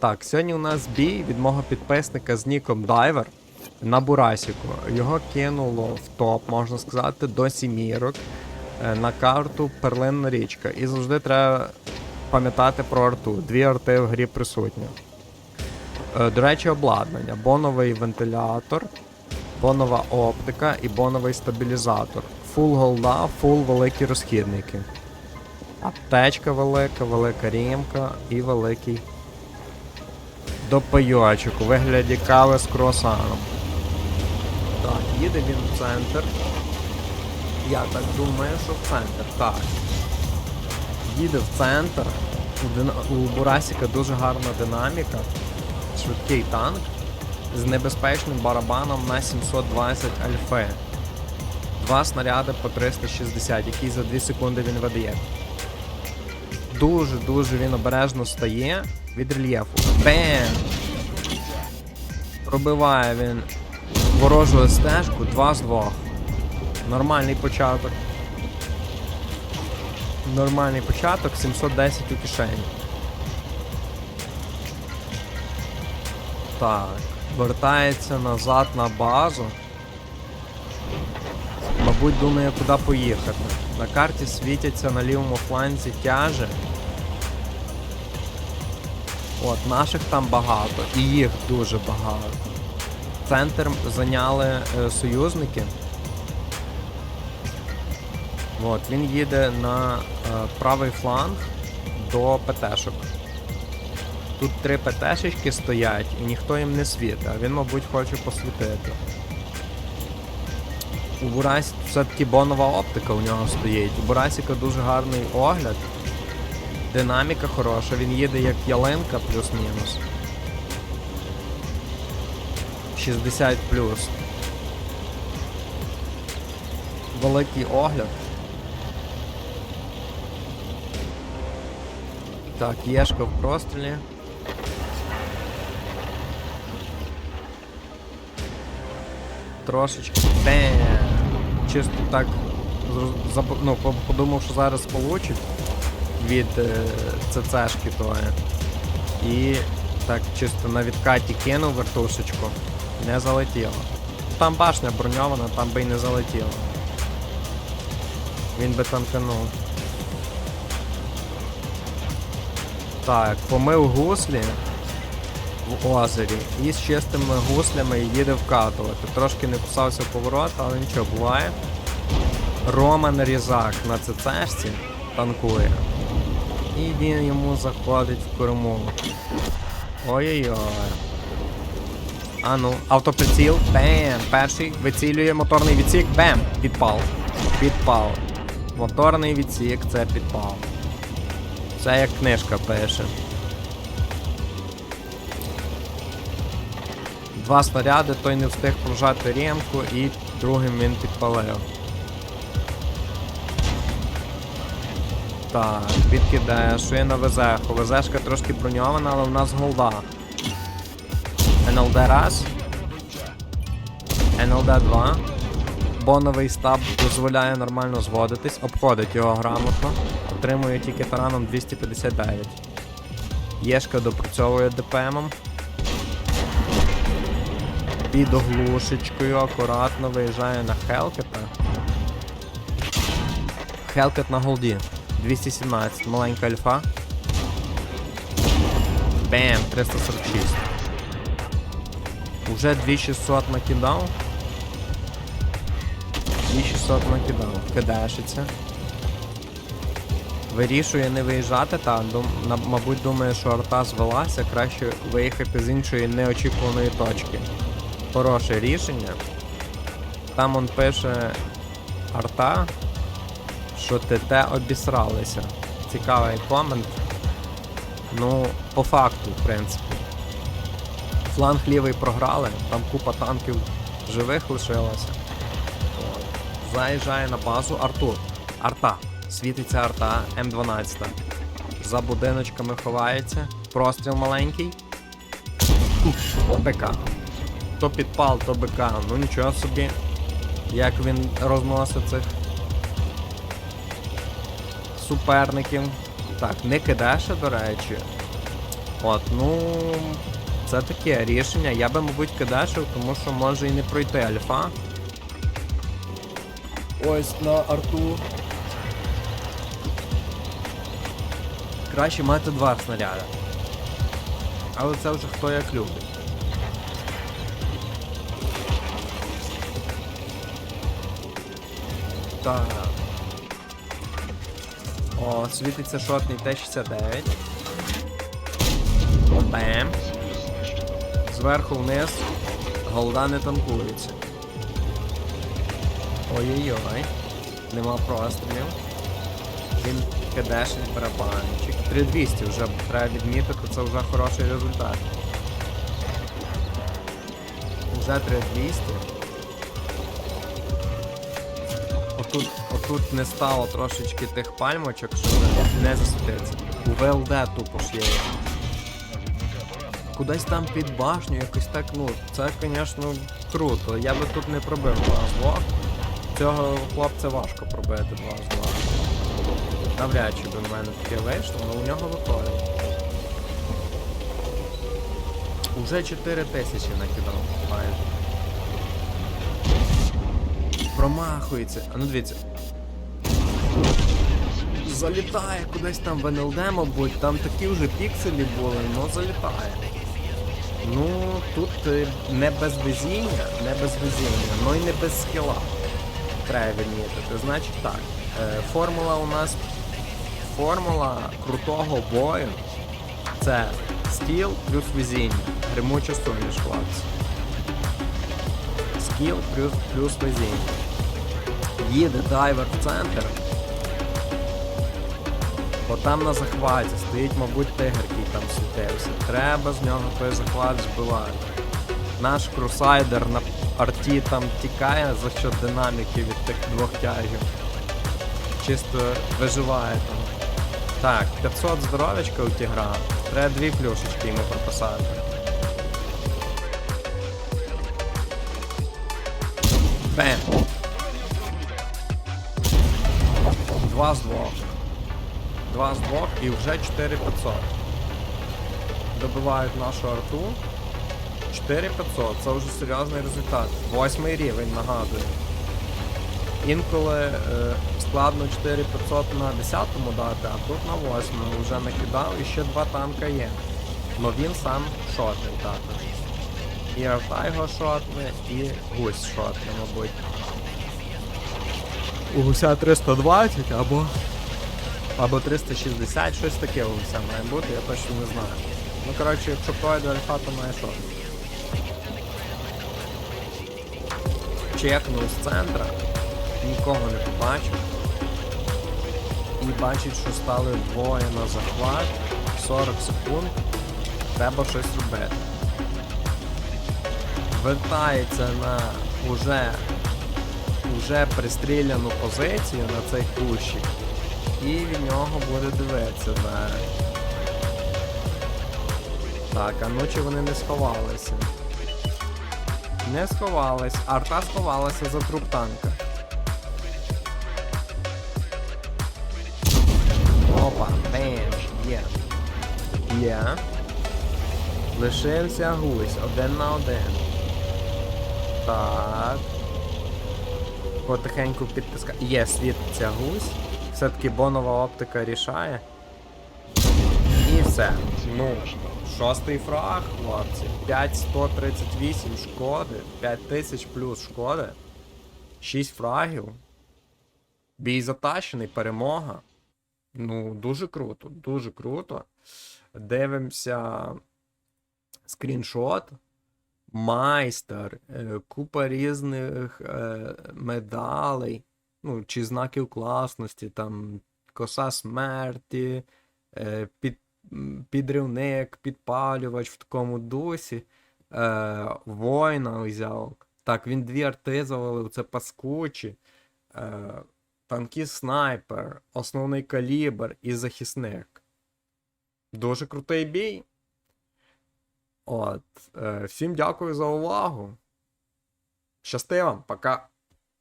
Так, сьогодні у нас бій від мого підписника з ніком Дайвер на Бурасіку. Його кинуло в топ, можна сказати, до сімірок е, на карту Перлинна річка. І завжди треба пам'ятати про арту. Дві арти в грі присутні. Е, До речі, обладнання. Боновий вентилятор, бонова оптика і боновий стабілізатор. Фул голда, фул великі розхідники. Аптечка велика, велика рімка і великий допайочок у вигляді кави з круасаном. Так, їде він в центр. Я так думаю, що в центр. Так. Їде в центр. У, дина... у Бурасіка дуже гарна динаміка. Швидкий танк з небезпечним барабаном на 720 альфи. Два снаряди по 360, які за 2 секунди він видає. Дуже-дуже він обережно стає від рельєфу. Бем! Пробиває він ворожу стежку 2 з 2. Нормальний початок. Нормальний початок, 710 у кишені. Так, вертається назад на базу. Мабуть, думає, куди поїхати. На карті світяться на лівому фланзі тяжі. От, наших там багато, і їх дуже багато. Центр зайняли е, союзники. От, він їде на е, правий фланг до ПТшок. Тут три ПТшечки стоять і ніхто їм не світить, а він, мабуть, хоче посвітити. У Бурасі все-таки бонова оптика у нього стоїть. У Бурасіка дуже гарний огляд. Динаміка хороша, він їде як ялинка плюс-мінус. 60 плюс. Великий огляд. Так, Єшка в прострілі. Трошечки. Бем! Чисто так ну, подумав, що зараз получить від е, ЦЦшки тої. І так чисто на відкаті кинув вертушечку. Не залетіло. Там башня броньована, там би й не залетіло. Він би танканув. Так, помив гуслі в озері і з чистими гуслями їде вкатувати. Трошки не кусався в поворот, але нічого буває. Рома Нарізак на ЦЦшці танкує. І він йому заходить в корму. Ой-ой-ой. А ну, автоприціл, бем, перший, вицілює моторний відсік, бем, підпал. Підпал. Моторний відсік це підпал. Це як книжка пише. Два снаряди, той не встиг прожати ремку і другим він підпалив. Так, відкидає, що є на ВЗХу. ВЗшка трошки броньована, але в нас голда. НЛД раз. НЛД 2. Боновий стаб дозволяє нормально зводитись, обходить його грамотно. Отримує тільки тараном 259. Єшка допрацьовує ДПМом. Під оглушечкою акуратно виїжджає на Хелкета. Хелкет на голді. 217, маленька альфа. Бем, 346. Уже 2600 накидав. 2600 накидав. Кидешиться. Вирішує не виїжджати, та дум, мабуть думає, що арта звелася, краще виїхати з іншої неочікуваної точки. Хороше рішення. Там он пише арта, що ТТ обісралися. Цікавий комент. Ну, по факту, в принципі. Фланг лівий програли, там купа танків живих лишилося. От. Заїжджає на базу Артур. Арта. Світиться арта М12. За будиночками ховається. Простріл маленький. БК. То підпал, то БК. Ну нічого собі. Як він розносить цих суперників. Так, не кидеше, до речі. От, ну. Це таке рішення. Я би, мабуть, кидашив, тому що може і не пройти альфа. Ось на арту. Краще мати два снаряди. Але це вже хто як любить. Так. О, світиться шотний Т-69. Бем. Зверху вниз. Голда не танкується. Ой-ой-ой. Нема прострілів. Він кидешить барабанчик. 3200 вже треба відмітити, це вже хороший результат. Вже 3200. Отут, отут не стало трошечки тих пальмочок, щоб не засвітиться. У ВЛД тупо ж є. Кудись там під башню, якось так, ну, це, звісно, круто. Я би тут не пробив два з. Цього хлопця важко пробити два з. Навряд чи би в мене таке вийшло, але у нього виходить. Уже 4 тисячі накидав майже. Промахується. А ну дивіться. Залітає кудись там в НЛД, мабуть, там такі вже пікселі були, але залітає. Ну, тут е, не без везіння, не без везіння, но й не без скіла. Треба відмітити. Значить так. е, Формула у нас. Формула крутого бою це скіл плюс везіння. Гримуча суміш, хлопці. Скіл плюс, плюс везіння. Їде дайвер в центр. Бо там на захваті стоїть, мабуть, тигр, який там світився. Треба з нього той захват збивати. Наш крусайдер на арті там тікає за що динаміки від тих двох тягів. Чисто виживає там. Так, 500 здоров'ячка у тігра. Треба дві плюшечки йому прописати. Бем! Два з двох. Два з двох і вже 4500. Добивають нашу арту. 4500, це вже серйозний результат. Восьмий рівень, нагадую. Інколи е, складно 4500 на 10-му дати, а тут на 8-му вже накидав і ще два танка є. Но він сам шотний також. І арта його шотне, і гусь шотне, мабуть. У гуся 320 або. Або 360, щось таке у гуся має бути, я точно не знаю. Ну коротше, якщо пройде альфа, то має шот. Чекнув з центра, нікого не побачив. І бачить, що стали двоє на захват. 40 секунд. Треба щось робити. Вертається на уже, уже пристріляну позицію на цей кущик. І від нього буде дивитися далі. Так, а ну чи вони не сховалися? Не сховались. Арта сховалася за труп танка. Опа, бем, є. Є. Лишився гусь, один на один. Так. Потихеньку підтиска. Є, світиться гусь. Все-таки бонова оптика рішає. І все. Ну, шостий фраг, хлопці. 5138 шкоди, 5000 плюс шкоди. 6 фрагів. Бій затащений, перемога. Ну, дуже круто, дуже круто. Дивимося скріншот. Майстер, е, купа різних е, медалей, ну, чи знаків класності, там коса смерті, е, під, підривник, підпалювач в такому дусі. Воїна взяв. Так, він дві арти завалив, це паскучі. Танкіст снайпер, основний калібр і захисник. Дуже крутий бій. От. Е, всім дякую за увагу. Щасти вам, пока.